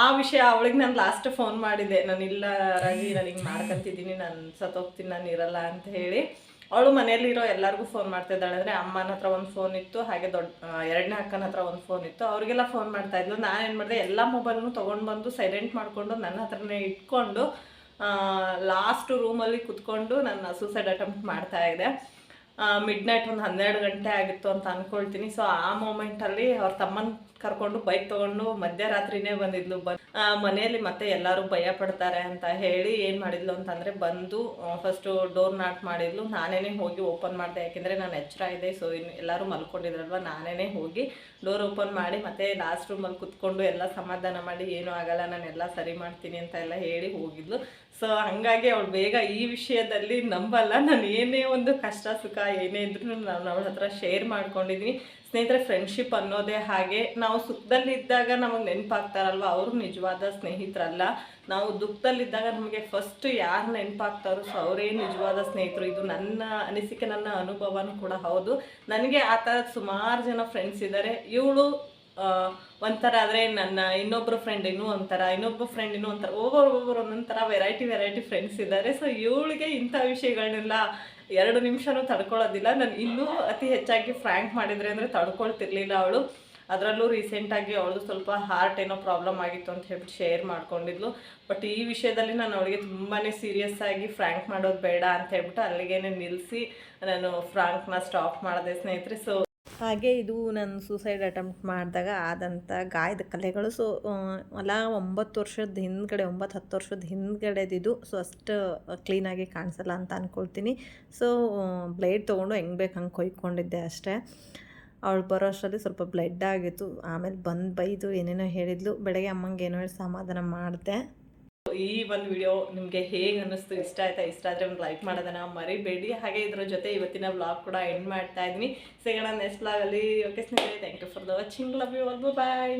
ಆ ವಿಷಯ ಅವಳಿಗೆ ನಾನು ಲಾಸ್ಟ್ ಫೋನ್ ಮಾಡಿದೆ. ನಾನು ಇಲ್ಲ ರಾಗಿ ನಾನು ಹಿಂಗೆ ಮಾಡ್ಕೊಂತಿದ್ದೀನಿ, ನಾನು ಸತ್ತೋಗ್ತೀನಿ, ನಾನು ಇರಲ್ಲ ಅಂತ ಹೇಳಿ. ಅವಳು ಮನೆಯಲ್ಲಿರೋ ಎಲ್ಲರಿಗೂ ಫೋನ್ ಮಾಡ್ತಿದ್ದಾಳೆ ಅಂದರೆ ಅಮ್ಮನ ಹತ್ರ ಒಂದು ಫೋನ್ ಇತ್ತು, ಹಾಗೆ ದೊಡ್ಡ ಎರಡನೇ ಅಕ್ಕನ ಹತ್ರ ಒಂದು ಫೋನ್ ಇತ್ತು. ಅವರಿಗೆಲ್ಲ ಫೋನ್ ಮಾಡ್ತಾ ಇದ್ಲು. ನಾನು ಏನು ಮಾಡಿದೆ, ಎಲ್ಲ ಮೊಬೈಲ್ನು ತೊಗೊಂಡು ಬಂದು ಸೈಲೆಂಟ್ ಮಾಡಿಕೊಂಡು ನನ್ನ ಹತ್ರನೇ ಇಟ್ಕೊಂಡು ಲಾಸ್ಟ್ ರೂಮಲ್ಲಿ ಕುತ್ಕೊಂಡು ನನ್ನ ಸೂಸೈಡ್ ಅಟೆಂಪ್ಟ್ ಮಾಡ್ತಾ ಇದ್ದೆ. ಮಿಡ್ ನೈಟ್ ಒಂದು ಹನ್ನೆರಡು ಗಂಟೆ ಆಗಿತ್ತು ಅಂತ ಅನ್ಕೊಳ್ತೀನಿ. ಸೊ ಆ ಮೂಮೆಂಟಲ್ಲಿ ಅವ್ರ ತಮ್ಮನ ಕರ್ಕೊಂಡು ಬೈಕ್ ತೊಗೊಂಡು ಮಧ್ಯರಾತ್ರಿನೇ ಬಂದಿದ್ಲು. ಬ ಮನೆಯಲ್ಲಿ ಮತ್ತೆ ಎಲ್ಲರೂ ಭಯ ಪಡ್ತಾರೆ ಅಂತ ಹೇಳಿ ಏನು ಮಾಡಿದ್ಲು ಅಂತಂದರೆ ಬಂದು ಫಸ್ಟು ಡೋರ್ ನಾಟ್ ಮಾಡಿದ್ಲು. ನಾನೇನೆ ಹೋಗಿ ಓಪನ್ ಮಾಡಿದೆ. ಯಾಕೆಂದರೆ ನಾನು ಎಚ್ಚರ ಇದೆ. ಸೊ ಇನ್ನು ಎಲ್ಲರೂ ಮಲ್ಕೊಂಡಿದ್ರಲ್ವ? ನಾನೇನೆ ಹೋಗಿ ಡೋರ್ ಓಪನ್ ಮಾಡಿ ಮತ್ತೆ ಲಾಸ್ಟ್ ರೂಮಲ್ಲಿ ಕುತ್ಕೊಂಡು ಎಲ್ಲ ಸಮಾಧಾನ ಮಾಡಿ, ಏನೂ ಆಗಲ್ಲ. ನಾನು ಎಲ್ಲ ಸರಿ ಮಾಡ್ತೀನಿ ಅಂತ ಎಲ್ಲ ಹೇಳಿ ಹೋಗಿದ್ಲು. ಸೊ ಹಂಗಾಗಿ ಅವಳು ಬೇಗ ಈ ವಿಷಯದಲ್ಲಿ ನಂಬಲ್ಲ. ನಾನು ಏನೇ ಒಂದು ಕಷ್ಟ, ಸುಖ, ಏನೇ ಇದ್ರೂ ನಾನು ಅವಳ ಹತ್ರ ಶೇರ್ ಮಾಡ್ಕೊಂಡಿದ್ದೀನಿ ಸ್ನೇಹಿತರೆ ಫ್ರೆಂಡ್ಶಿಪ್ ಅನ್ನೋದೇ ಹಾಗೆ. ನಾವು ಸುಖದಲ್ಲಿದ್ದಾಗ ನಮಗೆ ನೆನಪಾಗ್ತಾರಲ್ವ? ಅವರು ನಿಜವಾದ ಸ್ನೇಹಿತರಲ್ಲ. ನಾವು ದುಃಖದಲ್ಲಿದ್ದಾಗ ನಮಗೆ ಫಸ್ಟ್ ಯಾರು ನೆನಪಾಗ್ತಾರೋ ಸೊ ಅವರೇ ನಿಜವಾದ ಸ್ನೇಹಿತರು. ಇದು ನನ್ನ ಅನಿಸಿಕೆ, ನನ್ನ ಅನುಭವನೂ ಕೂಡ ಹೌದು. ನನಗೆ ಆ ಥರದ ಸುಮಾರು ಜನ ಫ್ರೆಂಡ್ಸ್ ಇದ್ದಾರೆ ಇವಳು ಒಂಥರ ಆದರೆ ನನ್ನ ಇನ್ನೊಬ್ಬರು ಫ್ರೆಂಡ್ ಇನ್ನೂ ಒಂಥರ ಇನ್ನೊಬ್ಬ ಫ್ರೆಂಡ್ ಇನ್ನೂ ಒಂಥರ ಒಬ್ಬರು ಒಬ್ಬರು ವೆರೈಟಿ ವೆರೈಟಿ ಫ್ರೆಂಡ್ಸ್ ಇದ್ದಾರೆ. ಸೊ ಇವಳಿಗೆ ಇಂಥ ವಿಷಯಗಳನ್ನೆಲ್ಲ ಎರಡು ನಿಮಿಷನೂ ತಡ್ಕೊಳ್ಳೋದಿಲ್ಲ. ನಾನು ಇನ್ನೂ ಅತಿ ಹೆಚ್ಚಾಗಿ ಫ್ರ್ಯಾಂಕ್ ಮಾಡಿದರೆ ಅಂದರೆ ತಡ್ಕೊಳ್ತಿರ್ಲಿಲ್ಲ ಅವಳು. ಅದರಲ್ಲೂ ರೀಸೆಂಟಾಗಿ ಅವಳು ಸ್ವಲ್ಪ ಹಾರ್ಟ್ ಏನೋ ಪ್ರಾಬ್ಲಮ್ ಆಗಿತ್ತು ಅಂತ ಹೇಳ್ಬಿಟ್ಟು ಶೇರ್ ಮಾಡ್ಕೊಂಡಿದ್ಲು. ಬಟ್ ಈ ವಿಷಯದಲ್ಲಿ ನಾನು ಅವಳಿಗೆ ತುಂಬಾ ಸೀರಿಯಸ್ ಆಗಿ ಫ್ರ್ಯಾಂಕ್ ಮಾಡೋದು ಬೇಡ ಅಂತ ಹೇಳ್ಬಿಟ್ಟು ಅಲ್ಲಿಗೇನೆ ನಿಲ್ಲಿಸಿ ನಾನು ಫ್ರ್ಯಾಂಕ್ನ ಸ್ಟಾಪ್ ಮಾಡಿದೆ ಸ್ನೇಹಿತರೆ. ಸೊ ಹಾಗೆ ಇದು ನಾನು ಸೂಸೈಡ್ ಅಟೆಂಪ್ಟ್ ಮಾಡಿದಾಗ ಆದಂಥ ಗಾಯದ ಕಲೆಗಳು. ಸೊ ಅಲ್ಲ, ಒಂಬತ್ತು ವರ್ಷದ ಹಿಂದ್ಗಡೆ, ಒಂಬತ್ತು ಹತ್ತು ವರ್ಷದ ಹಿಂದ್ಗಡೆದಿದು ಸೊ ಅಷ್ಟು ಕ್ಲೀನಾಗಿ ಕಾಣಿಸಲ್ಲ ಅಂತ ಅಂದ್ಕೊಳ್ತೀನಿ ಸೊ ಬ್ಲೇಡ್ ತೊಗೊಂಡು ಹೆಂಗೆ ಬೇಕು ಹಂಗೆ ಕೊಯ್ಕೊಂಡಿದ್ದೆ ಅಷ್ಟೇ. ಅವಳು ಬರೋ ಅಷ್ಟರಲ್ಲಿ ಸ್ವಲ್ಪ ಬ್ಲಡ್ ಆಗಿತ್ತು. ಆಮೇಲೆ ಬಂದು ಬೈದು ಏನೇನೋ ಹೇಳಿದ್ಲು. ಬೆಳಗ್ಗೆ ಅಮ್ಮಂಗೆ ಏನೋ ಸಮಾಧಾನ ಮಾಡಿದೆ. ಈ ಒಂದು ವಿಡಿಯೋ ನಿಮಗೆ ಹೇಗೆ ಅನ್ನಿಸ್ತು? ಇಷ್ಟ ಆಯ್ತಾ? ಇಷ್ಟ ಆದರೆ ಒಂದು ಲೈಕ್ ಮಾಡೋದನ್ನ ಮರಿಬೇಡಿ. ಹಾಗೆ ಇದರ ಜೊತೆ ಇವತ್ತಿನ ಬ್ಲಾಗ್ ಕೂಡ ಎಂಡ್ ಮಾಡ್ತಾ ಇದ್ದೀನಿ ಸಿಗೋಣ ನೆಕ್ಸ್ಟ್ ಬ್ಲಾಗಲ್ಲಿ ಓಕೆ ಸ್ನೇಹಿತರೆ thank you for the watching love you bye